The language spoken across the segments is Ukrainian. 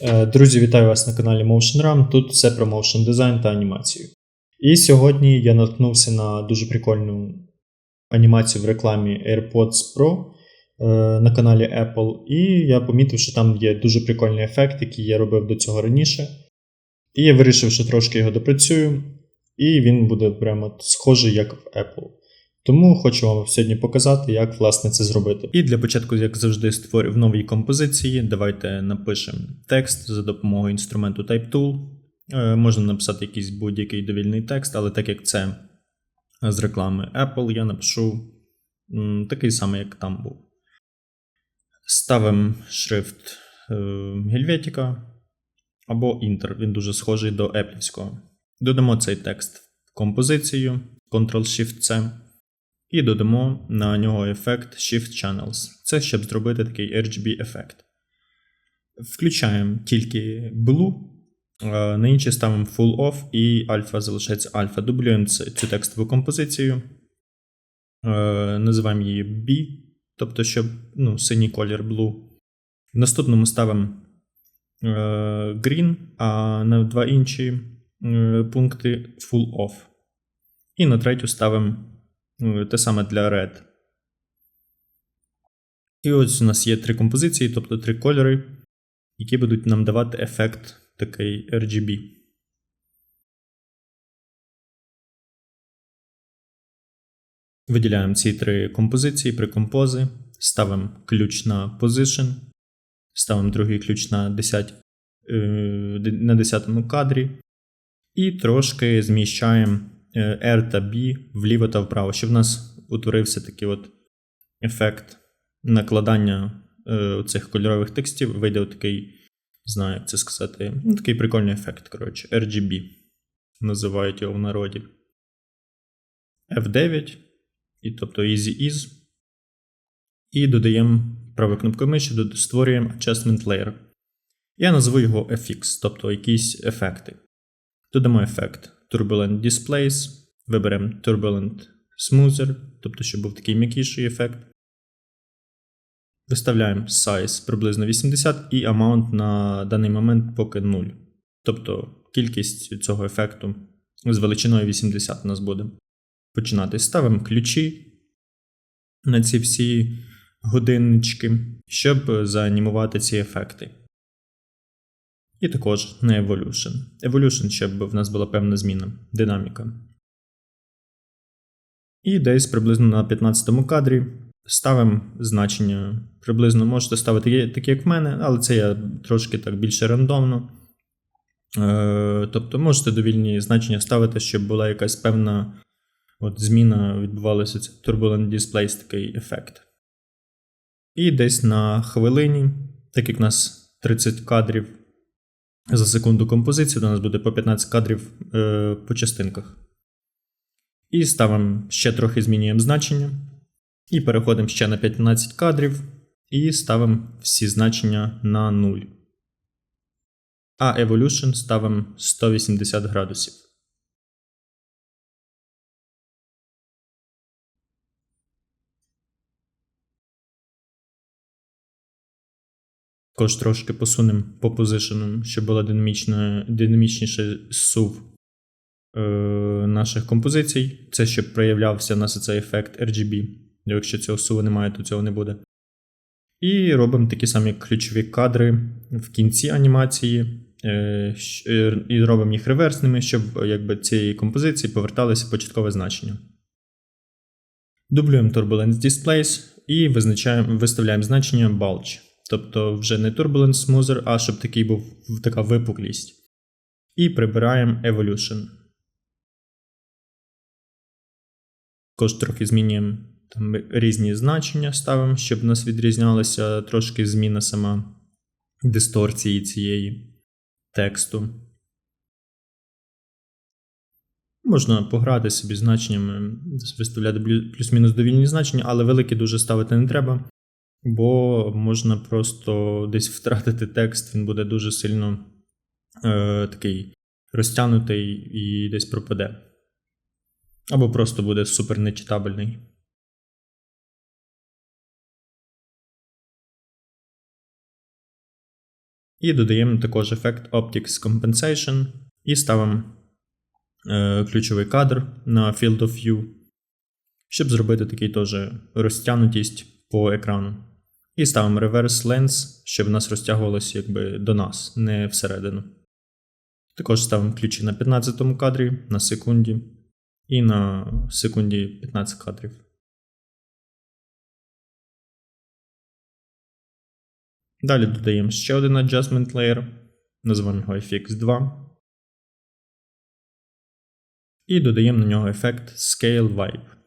Е, Друзі, вітаю вас на каналі Motion Ram. Тут все про motion дизайн та анімацію. І сьогодні я наткнувся на дуже прикольну анімацію в рекламі AirPods Pro е, на каналі Apple. І я помітив, що там є дуже прикольний ефект, який я робив до цього раніше. І я вирішив, що трошки його допрацюю, і він буде прямо схожий, як в Apple. Тому хочу вам сьогодні показати, як власне це зробити. І для початку, як завжди, створю в новій композиції. Давайте напишемо текст за допомогою інструменту TypeTool. Е, Можна написати якийсь будь-який довільний текст, але так як це з реклами Apple, я напишу такий самий, як там був. Ставимо шрифт е, Helvetica або Inter. Він дуже схожий до Apple'ського. Додамо цей текст в композицію Ctrl-Shift-C. І додамо на нього ефект Shift Channels. Це щоб зробити такий RGB ефект. Включаємо тільки Blue, е, на інші ставимо Full Off і альфа залишається альфа. Дублюємо цю текстову композицію. Е, Називаємо її B, тобто, щоб ну, синій колір Blue. В наступному ставимо е, Green, а на два інші пункти Full Off. І на третю ставимо те саме для Red. І ось у нас є три композиції, тобто три кольори, які будуть нам давати ефект такий RGB. Виділяємо ці три композиції, прикомпози, ставимо ключ на Position, ставимо другий ключ на 10, е, на 10 кадрі і трошки зміщаємо R та B вліво та вправо, щоб в нас утворився такий от ефект накладання е, цих кольорових текстів. Вийде такий, знаю, як це сказати, ну, такий прикольний ефект, коротше, RGB. Називають його в народі. F9, і тобто Easy Ease. І додаємо правою кнопкою миші, створюємо Adjustment Layer. Я назву його FX, тобто якісь ефекти. Додамо ефект Turbulent Displays, виберемо Turbulent Smoother, тобто, щоб був такий м'якіший ефект. Виставляємо size приблизно 80 і amount на даний момент поки 0. Тобто кількість цього ефекту з величиною 80 у нас буде. Починати. Ставимо ключі на ці всі годиннички, щоб заанімувати ці ефекти. І також на Evolution. Evolution, щоб в нас була певна зміна, динаміка. І десь приблизно на 15 кадрі ставимо значення. Приблизно можете ставити такі, як в мене, але це я трошки так більше рандомно. Е, тобто можете довільні значення ставити, щоб була якась певна от, зміна, відбувалася це Turbulent Displays такий ефект. І десь на хвилині, так як у нас 30 кадрів за секунду композиції, До нас буде по 15 кадрів е, по частинках. І ставимо ще трохи змінюємо значення. І переходимо ще на 15 кадрів. І ставимо всі значення на 0. А Evolution ставимо 180 градусів. Також трошки посунемо по позишенам, щоб динамічно, динамічніше сув е, наших композицій. Це щоб проявлявся в нас цей ефект RGB. Якщо цього суву немає, то цього не буде. І робимо такі самі ключові кадри в кінці анімації. е, е, І робимо їх реверсними, щоб якби, цієї композиції поверталося початкове значення. Дублюємо Turbulence Displays і виставляємо значення Bulge. Тобто вже не Turbulence Smoother, а щоб такий був така випуклість. І прибираємо Evolution. Також трохи змінюємо там різні значення, ставимо, щоб у нас відрізнялася трошки зміна сама дисторції цієї тексту. Можна пограти собі значеннями, виставляти плюс-мінус довільні значення, але великі дуже ставити не треба, бо можна просто десь втратити текст, він буде дуже сильно е, такий розтягнутий і десь пропаде. Або просто буде супер нечитабельний. І додаємо також ефект Optics Compensation і ставимо е, ключовий кадр на Field of View, щоб зробити такий теж розтягнутість по екрану. І ставимо Reverse Lens, щоб в нас розтягувалося якби до нас, не всередину. Також ставимо ключі на 15 кадрі, на секунді і на секунді 15 кадрів. Далі додаємо ще один adjustment layer, називаємо його FX2. І додаємо на нього ефект Scale Vibe.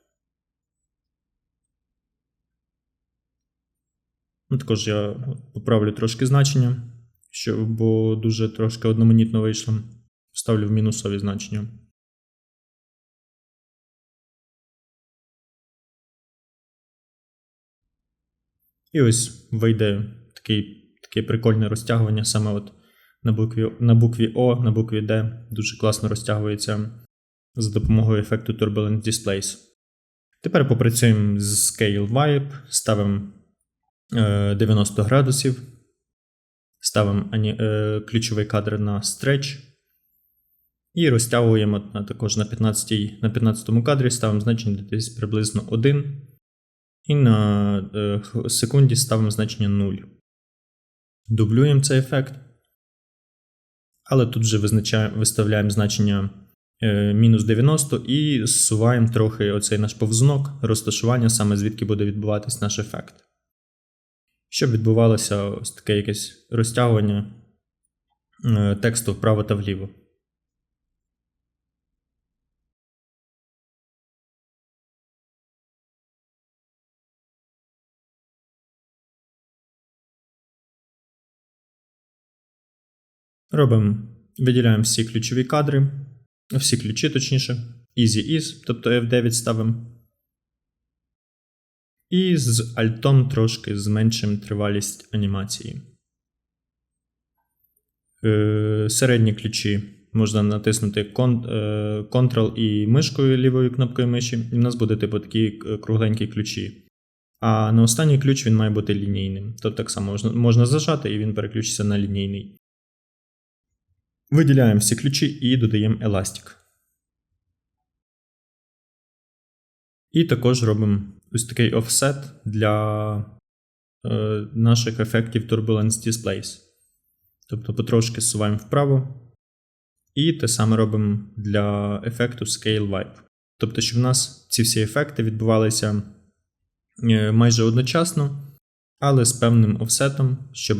Ну, Також я поправлю трошки значення, щоб, бо дуже трошки одноманітно вийшло. Ставлю в мінусові значення. І ось вийде такий, таке прикольне розтягування саме от на букві, на букві О, на букві D. Дуже класно розтягується за допомогою ефекту Turbulent Displays. Тепер попрацюємо з Scale Vibe, ставимо 90 градусів, ставимо ключовий кадр на Stretch. І розтягуємо також на 15 на 15 кадрі, ставимо значення десь приблизно 1. І на е, секунді ставимо значення 0. Дублюємо цей ефект. Але тут вже виставляємо значення е, мінус 90 і зсуваємо трохи оцей наш повзнок розташування, саме звідки буде відбуватись наш ефект. Щоб відбувалося ось таке якесь розтягування е, тексту вправо та вліво. Робимо, виділяємо всі ключові кадри, всі ключі, точніше, Easy Is, тобто F9 ставимо. І з альтом трошки зменшимо тривалість анімації. Е, середні ключі можна натиснути Ctrl і мишкою лівою кнопкою миші, і в нас буде типу такі кругленькі ключі. А на останній ключ він має бути лінійним. Тобто так само можна, зажати, і він переключиться на лінійний. Виділяємо всі ключі і додаємо еластик. І також робимо ось такий офсет для е, наших ефектів Turbulence Displays. Тобто потрошки зсуваємо вправо. І те саме робимо для ефекту Scale Vibe. Тобто, щоб в нас ці всі ефекти відбувалися е, майже одночасно, але з певним офсетом, щоб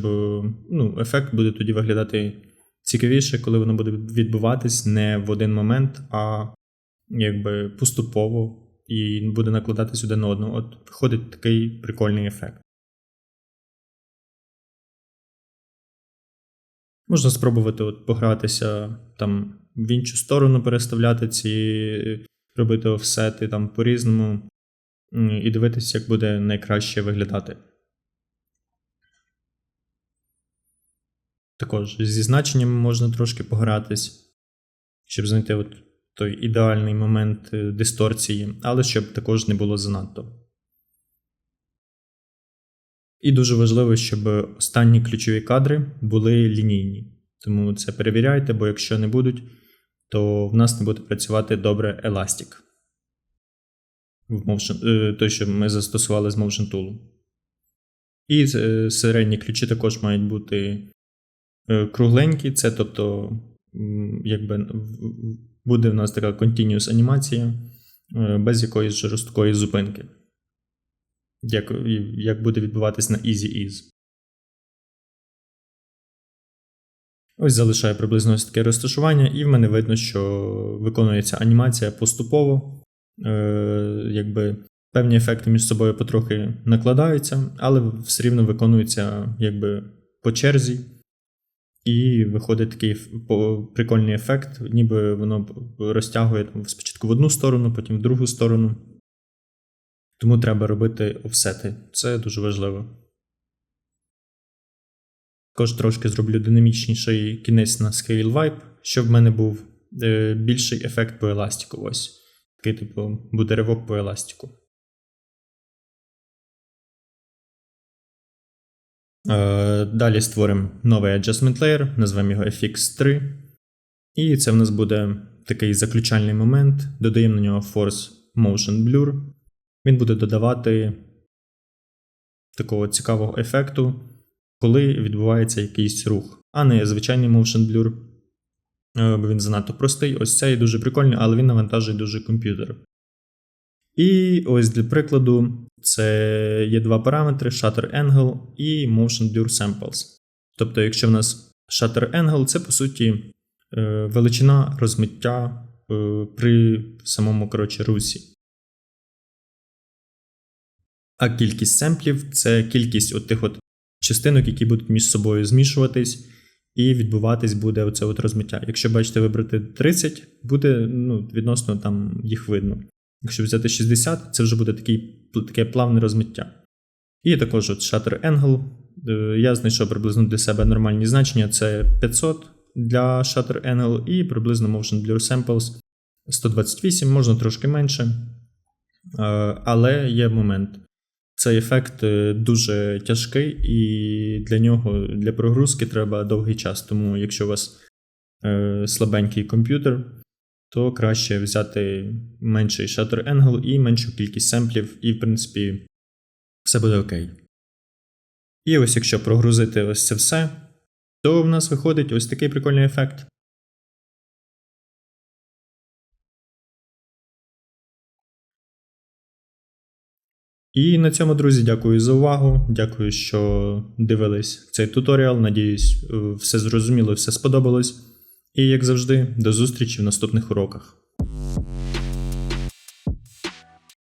ну, ефект буде тоді виглядати цікавіше, коли воно буде відбуватись не в один момент, а якби поступово і буде накладатись один на одного. От виходить такий прикольний ефект. Можна спробувати от погратися там в іншу сторону, переставляти ці, робити офсети там по-різному, і дивитися, як буде найкраще виглядати. Також зі значеннями можна трошки погратись, щоб знайти от той ідеальний момент е, дисторції, але щоб також не було занадто. І дуже важливо, щоб останні ключові кадри були лінійні. Тому це перевіряйте, бо якщо не будуть, то в нас не буде працювати добре Elastic. Е, той, що ми застосували з Motion Tool. І е, середні ключі також мають бути кругленькі, це тобто, якби буде в нас така continuous анімація е, без якоїсь жорсткої зупинки. Як як буде відбуватись на Easy Ease. Ось залишаю приблизно ось таке розташування, і в мене видно, що виконується анімація поступово. Е, якби Певні ефекти між собою потрохи накладаються, але все рівно виконуються якби по черзі. І виходить такий прикольний ефект, ніби воно розтягує спочатку в одну сторону, потім в другу сторону. Тому треба робити офсети. Це дуже важливо. Також трошки зроблю динамічніший кінець на Scale Vibe, щоб в мене був е, більший ефект по еластику. Ось. Такий, типу, буде ривок по еластику. Далі створимо новий adjustment layer, назвемо його FX3. І це в нас буде такий заключальний момент. Додаємо на нього Force Motion Blur. Він буде додавати такого цікавого ефекту, коли відбувається якийсь рух, а не звичайний Motion Blur. Е, Бо він занадто простий. Ось цей дуже прикольний, але він навантажує дуже комп'ютер. І ось для прикладу, це є два параметри: Shutter Angle і Motion Blur Samples. Тобто, якщо в нас Shutter Angle, це по суті е, величина розмиття е, при самому коротше, русі. А кількість семплів це кількість от тих от частинок, які будуть між собою змішуватись, і відбуватись буде оце от розмиття. Якщо бачите вибрати 30, буде ну, відносно там їх видно. Якщо взяти 60, це вже буде такий, таке плавне розмиття. І також от Shutter Angle. Е, Я знайшов приблизно для себе нормальні значення: це 500 для Shutter Angle і приблизно Motion Blur Samples 128, можна трошки менше. Е, Але є момент. Цей ефект е, дуже тяжкий, і для нього, для прогрузки треба довгий час. Тому якщо у вас слабенький комп'ютер, то краще взяти менший shutter angle і меншу кількість семплів, і, в принципі, все буде окей. І ось якщо прогрузити ось це все, то в нас виходить ось такий прикольний ефект. І на цьому, друзі, дякую за увагу. Дякую, що дивились цей туторіал. Надіюсь, е, все зрозуміло, все сподобалось. І як завжди, до зустрічі в наступних уроках.